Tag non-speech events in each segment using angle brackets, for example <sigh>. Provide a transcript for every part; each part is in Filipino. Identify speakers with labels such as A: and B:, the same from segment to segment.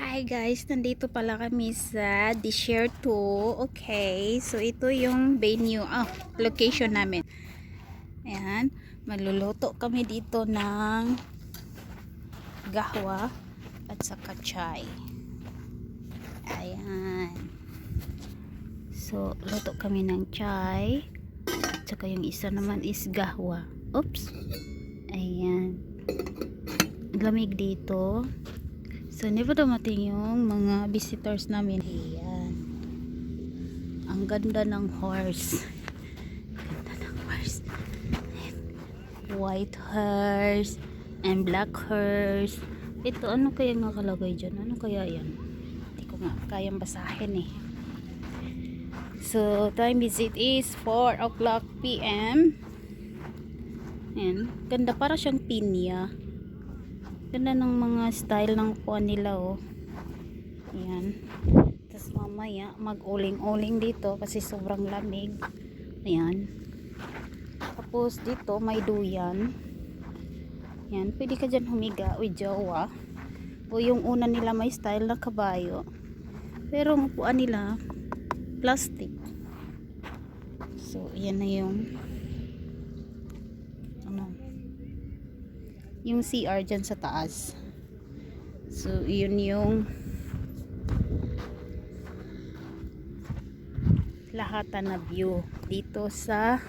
A: Hi guys, nandito pala kami sa Desert 2. Okay, so ito yung venue, ah, location namin. Ayan, maluluto kami dito ng gahwa at saka chai. Ayan. So, luto kami ng chai. At saka yung isa naman is gahwa. Oops. Ayan. Lamig dito. So, hindi dumating yung mga visitors namin. Ayan. Ang ganda ng horse. Ganda ng horse. White horse and black horse. Ito, ano kaya nakalagay dyan? Ano kaya yan? Hindi ko nga kayang basahin eh. So, time visit is 4 o'clock p.m. Ayan. Ganda para siyang pinya. Ganda ng mga style ng kuha nila oh. Ayan. Tapos mamaya mag-uling-uling dito kasi sobrang lamig. Ayan. Tapos dito may duyan. Ayan. Pwede ka dyan humiga o jowa. O yung una nila may style na kabayo. Pero ang upuan nila plastic. So, yan na yung ano yung CR dyan sa taas. So, yun yung lahatan na view dito sa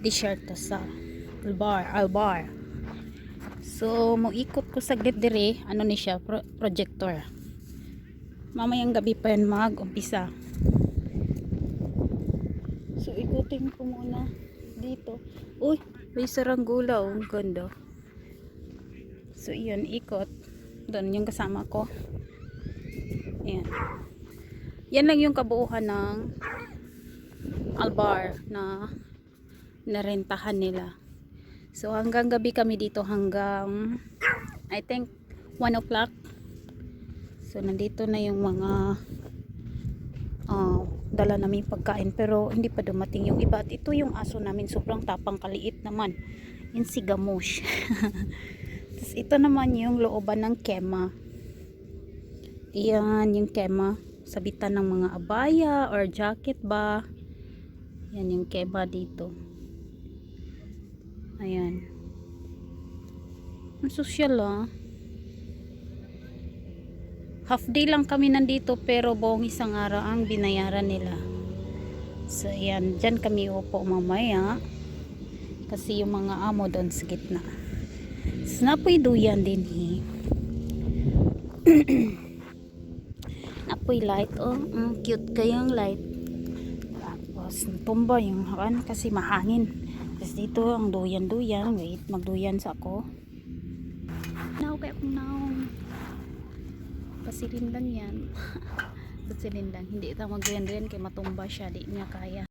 A: Desierto sa Albar, Albar. So, muikot ko saglit dire, ano ni siya, pro- projector. Mamayang gabi pa yan mag-umpisa. So, ikutin ko muna dito. Uy, may saranggula. Oh, ang ganda. So, yun, ikot. Doon yung kasama ko. Ayan. Yan lang yung kabuuhan ng Albar na narentahan nila. So, hanggang gabi kami dito hanggang I think 1 o'clock. So, nandito na yung mga ah, dala namin pagkain pero hindi pa dumating yung iba at ito yung aso namin sobrang tapang kaliit naman yung si Gamosh <laughs> tapos ito naman yung looban ng kema. Yan yung kema. Sabitan ng mga abaya or jacket ba? Yan yung kema dito. Ayan. Ang sosyal ah. Half day lang kami nandito pero buong isang araw ang binayaran nila. So yan dyan kami upo mamaya. Kasi yung mga amo doon sa gitna napoy duyan din eh <clears throat> napoy light oh. Mm, cute kayang light. Tapos tumba yung hakan kasi mahangin. Tapos dito ang duyan duyan wait magduyan sa ako. Now kaya akong now pasilindan yan. <laughs> Pasilindan. Hindi ito magduyan-duyan kay matumba siya. Di niya kaya